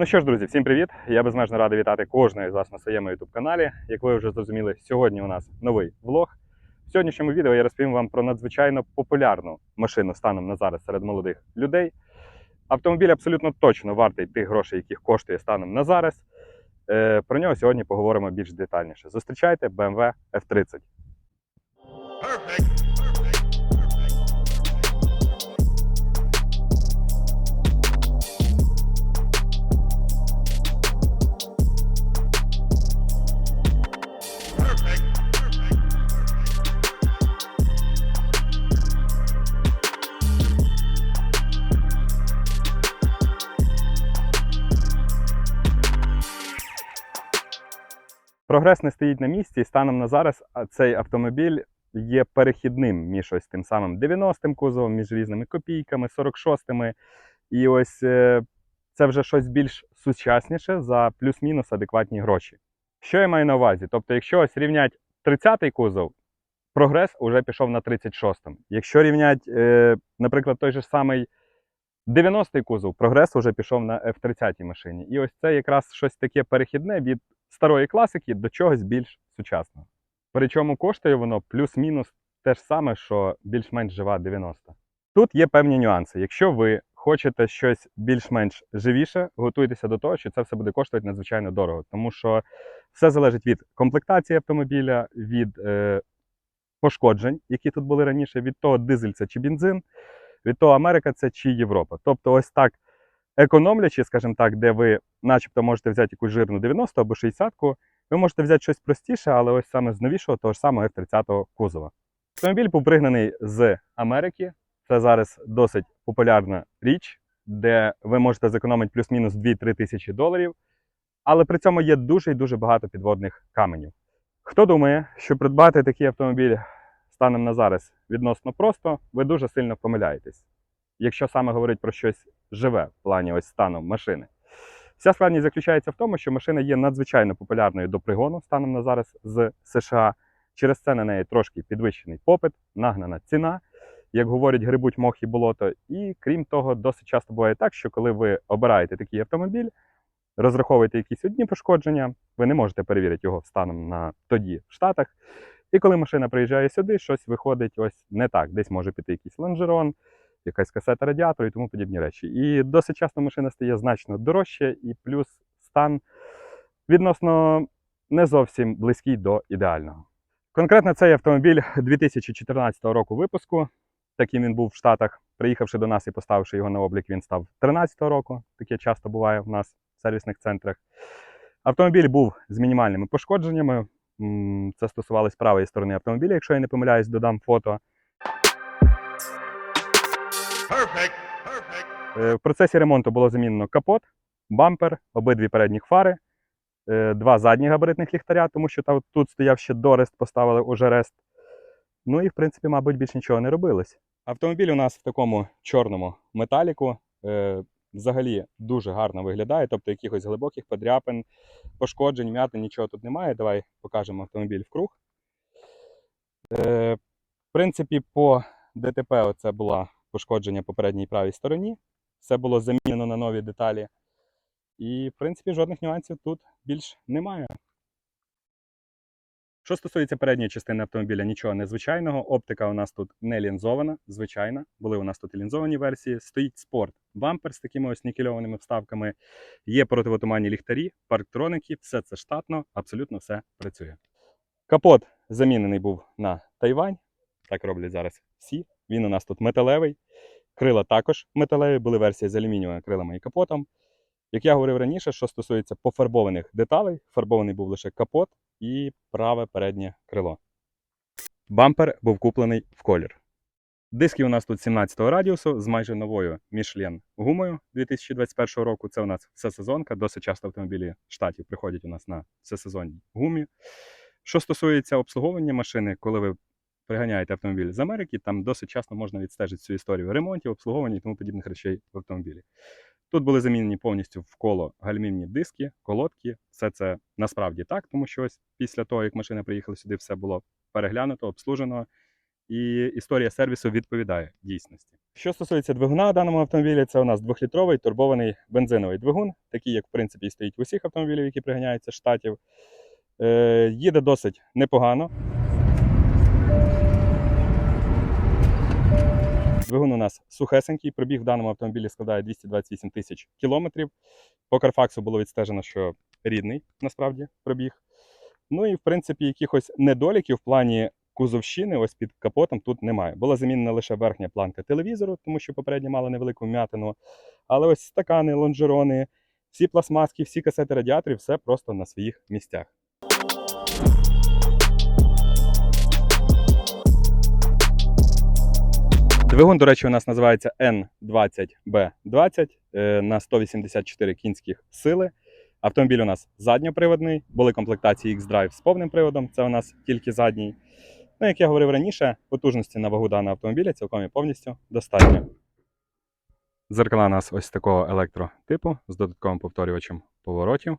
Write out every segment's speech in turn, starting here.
Ну що ж, друзі, всім привіт! Я безмежно радий вітати кожного з вас на своєму youtube каналі. Як ви вже зрозуміли, сьогодні у нас новий влог. В сьогоднішньому відео я розповім вам про надзвичайно популярну машину станом на зараз серед молодих людей. Автомобіль абсолютно точно вартий тих грошей, яких коштує станом на зараз. Е, Про нього сьогодні поговоримо більш детальніше. Зустрічайте BMW F30. Прогрес не стоїть на місці, і станом на зараз цей автомобіль є перехідним між ось тим самим 90-м кузовом, між різними копійками, 46-ми. І ось е, це вже щось більш сучасніше за плюс-мінус адекватні гроші. Що я маю на увазі? Тобто, якщо ось рівнять 30-й кузов, прогрес вже пішов на 36-му. Якщо рівнять, е, наприклад, той же самий 90-й кузов, прогрес вже пішов на F30 машині. І ось це якраз щось таке перехідне від старої класики до чогось більш сучасного. Причому коштує воно плюс-мінус те ж саме, що більш-менш жива 90. Тут є певні нюанси. Якщо ви хочете щось більш-менш живіше, готуйтеся до того, що це все буде коштувати надзвичайно дорого, тому що все залежить від комплектації автомобіля, від е, пошкоджень, які тут були раніше, від того, дизель це чи бензин, від того, Америка це чи Європа. Тобто, ось так економлячи, скажімо так, де ви начебто можете взяти якусь жирну 90 або 60, ви можете взяти щось простіше, але ось саме з новішого, того ж самого F30 кузова. Автомобіль був пригнаний з Америки. Це зараз досить популярна річ, де ви можете зекономити плюс-мінус 2-3 тисячі доларів. Але при цьому є дуже і дуже багато підводних каменів. Хто думає, що придбати такий автомобіль станом на зараз відносно просто, ви дуже сильно помиляєтесь. Якщо саме говорить про щось живе в плані ось станом машини. Вся складність заключається в тому, що машина є надзвичайно популярною до пригону станом на зараз з США. Через це на неї трошки підвищений попит, нагнана ціна, як говорять, грибуть мох і болото. І крім того, досить часто буває так, що коли ви обираєте такий автомобіль, розраховуєте якісь одні пошкодження, ви не можете перевірити його станом на тоді в Штатах. І коли машина приїжджає сюди, щось виходить ось не так. Десь може піти якийсь лонжерон, якась касета радіатору і тому подібні речі. І досить часто машина стає значно дорожче, і плюс стан відносно не зовсім близький до ідеального. Конкретно цей автомобіль 2014 року випуску. Таким він був в Штатах. Приїхавши до нас і поставивши його на облік, він став 2013 року. Таке часто буває в нас в сервісних центрах. Автомобіль був з мінімальними пошкодженнями. Це стосувалось правої сторони автомобіля, якщо я не помиляюсь, додам фото. Е, В процесі ремонту було замінено капот, бампер, обидві передні фари, е, два задні габаритних ліхтаря, тому що там, тут стояв ще дорест, поставили уже рест. Ну і, в принципі, мабуть, більш нічого не робилось. Автомобіль у нас в такому чорному металіку. Е, Взагалі дуже гарно виглядає, тобто якихось глибоких подряпин, пошкоджень, м'яти, нічого тут немає. Давай покажемо автомобіль вкруг. Е, в принципі, по ДТП це було пошкодження по передній правій стороні. Все було замінено на нові деталі. І, в принципі, жодних нюансів тут більш немає. Що стосується передньої частини автомобіля, нічого незвичайного. Оптика у нас тут не лінзована, звичайна. Були у нас тут і лінзовані версії. Стоїть спорт бампер з такими ось нікельованими вставками. Є противотуманні ліхтарі, парктроники, все це штатно, абсолютно все працює. Капот замінений був на Тайвань. Так роблять зараз всі. Він у нас тут металевий. Крила також металеві, були версії з алюмінієвими крилами і капотом. Як я говорив раніше, що стосується пофарбованих деталей, фарбований був лише капот і праве переднє крило. Бампер був куплений в колір. Диски у нас тут 17-го радіусу з майже новою Michelin гумою 2021 року. Це у нас всесезонка. Досить часто автомобілі штатів приходять у нас на всесезонній гумі. Що стосується обслуговування машини, коли ви приганяєте автомобіль з Америки, там досить часто можна відстежити цю історію ремонтів, обслуговування і тому подібних речей в автомобілі. Тут були замінені повністю в коло гальмівні диски, колодки. Все це насправді так, тому що ось після того, як машина приїхала сюди, все було переглянуто, обслужено. і історія сервісу відповідає дійсності. Що стосується двигуна даному автомобілі, це у нас двохлітровий турбований бензиновий двигун, такий, як в принципі стоїть в усіх автомобілів, які приганяються штатів. Е, їде досить непогано. Двигун у нас сухесенький, пробіг в даному автомобілі складає 228 тисяч кілометрів. По Карфаксу було відстежено, що рідний насправді пробіг. Ну і в принципі якихось недоліків в плані кузовщини, ось під капотом тут немає. Була замінена лише верхня планка телевізору, тому що попередньо мала невелику вм'ятину. Але ось стакани, лонжерони, всі пластмаски, всі касети радіаторів, все просто на своїх місцях. Двигун, до речі, у нас називається N20B20 е, на 184 кінських сили. Автомобіль у нас задньоприводний, були комплектації X-Drive з повним приводом, це у нас тільки задній. Ну, як я говорив раніше, потужності на вагу даного автомобіля цілком і повністю достатньо. Зеркала у нас ось такого електротипу з додатковим повторювачем поворотів.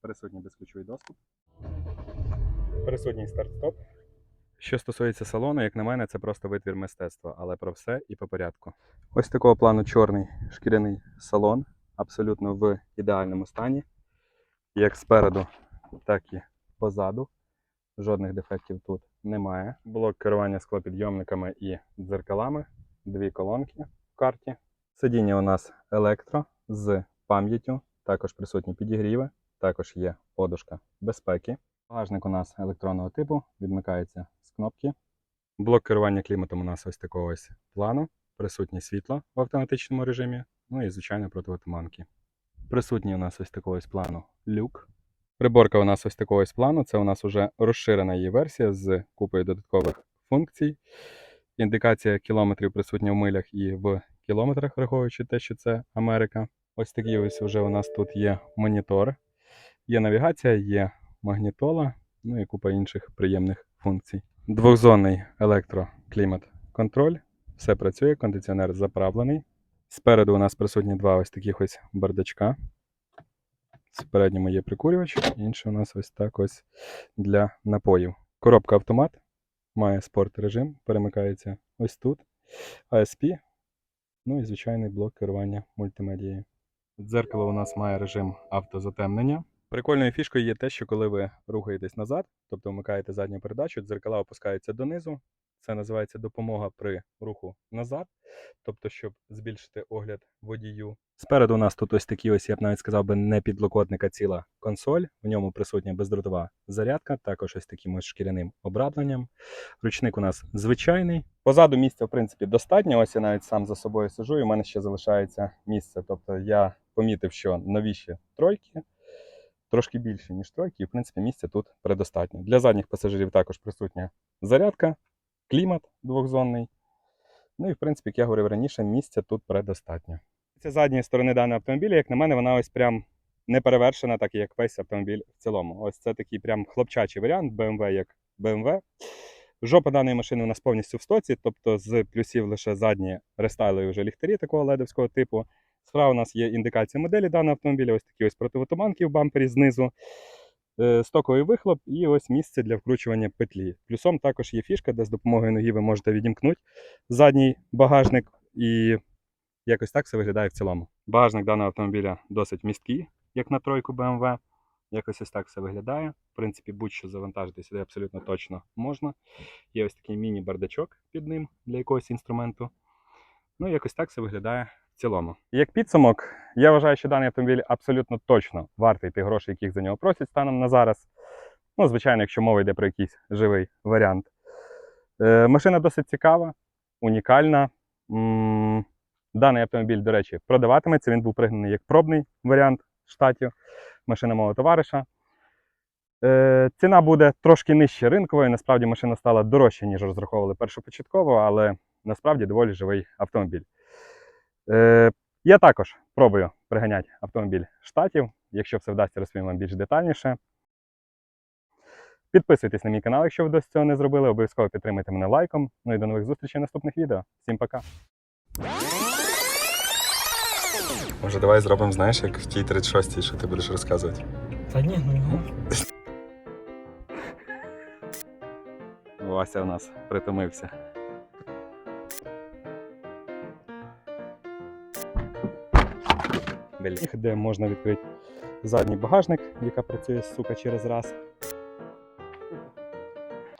Присутній безключовий доступ. Присутній старт-стоп. Що стосується салону, як на мене, це просто витвір мистецтва, але про все і по порядку. Ось такого плану чорний шкіряний салон, абсолютно в ідеальному стані, як спереду, так і позаду. Жодних дефектів тут немає. Блок керування склопідйомниками і дзеркалами, дві колонки в карті. Сидіння у нас електро з пам'яттю, також присутні підігріви, також є подушка безпеки. Багажник у нас електронного типу, відмикається кнопки. Блок керування кліматом у нас ось такого ось плану. Присутнє світло в автоматичному режимі, ну і звичайно противотуманки. Присутній у нас ось такого ось плану люк. Приборка у нас ось такого ось плану. Це у нас уже розширена її версія з купою додаткових функцій. Індикація кілометрів присутня в милях і в кілометрах, враховуючи те, що це Америка. Ось такий ось вже у нас тут є монітор, є навігація, є магнітола, ну і купа інших приємних функцій. Двохзонний електроклімат-контроль. Все працює, кондиціонер заправлений. Спереду у нас присутні два ось таких ось бардачка. В передньому є прикурювач, інший у нас ось так ось для напоїв. Коробка автомат, має спорт режим, перемикається ось тут. ASP, ну і звичайний блок керування мультимедією. Дзеркало у нас має режим автозатемнення. Прикольною фішкою є те, що коли ви рухаєтесь назад, тобто вмикаєте задню передачу, дзеркала опускаються донизу. Це називається допомога при руху назад, тобто, щоб збільшити огляд водію. Спереду у нас тут ось такі ось, я б навіть сказав би, не підлокотника ціла консоль. В ньому присутня бездротова зарядка, також ось таким ось шкіряним обрамленням. Ручник у нас звичайний. Позаду місця, в принципі, достатньо. Ось я навіть сам за собою сижу, і в мене ще залишається місце. Тобто я помітив, що новіші тройки трошки більше, ніж тройки, і в принципі місця тут предостатньо. Для задніх пасажирів також присутня зарядка, клімат двохзонний. Ну і в принципі, як я говорив раніше, місця тут предостатньо. Ця задня сторони даного автомобіля, як на мене, вона ось прям не перевершена, так як весь автомобіль в цілому. Ось це такий прям хлопчачий варіант BMW як BMW. Жопа даної машини у нас повністю в стоці, тобто з плюсів лише задні рестайлові вже ліхтарі такого ледовського типу. Справа у нас є індикація моделі даного автомобіля, ось такі ось противотуманки в бампері знизу, е, стоковий вихлоп і ось місце для вкручування петлі. Плюсом також є фішка, де з допомогою ноги ви можете відімкнути задній багажник і якось так все виглядає в цілому. Багажник даного автомобіля досить місткий, як на тройку BMW. Якось ось так все виглядає. В принципі, будь-що завантажити сюди абсолютно точно можна. Є ось такий міні-бардачок під ним для якогось інструменту. Ну, якось так все виглядає цілому. Як підсумок, я вважаю, що даний автомобіль абсолютно точно вартий тих грошей, яких за нього просять станом на зараз. Ну, звичайно, якщо мова йде про якийсь живий варіант. Е, машина досить цікава, унікальна. М, Даний автомобіль, до речі, продаватиметься. Він був пригнаний як пробний варіант штатів. Машина мого товариша. Е, ціна буде трошки нижче ринкової. Насправді машина стала дорожче, ніж розраховували першопочатково, але насправді доволі живий автомобіль. Е, я також пробую приганяти автомобіль штатів. Якщо все вдасться, розповім вам більш детальніше. Підписуйтесь на мій канал, якщо ви досі цього не зробили. Обов'язково підтримайте мене лайком. Ну і до нових зустрічей в наступних відео. Всім пока! Може, давай зробимо, знаєш, як в тій 36-й, що ти будеш розказувати. Та ні, ну. Вася у нас притомився. Де можна відкрити задній багажник, яка працює сука через раз.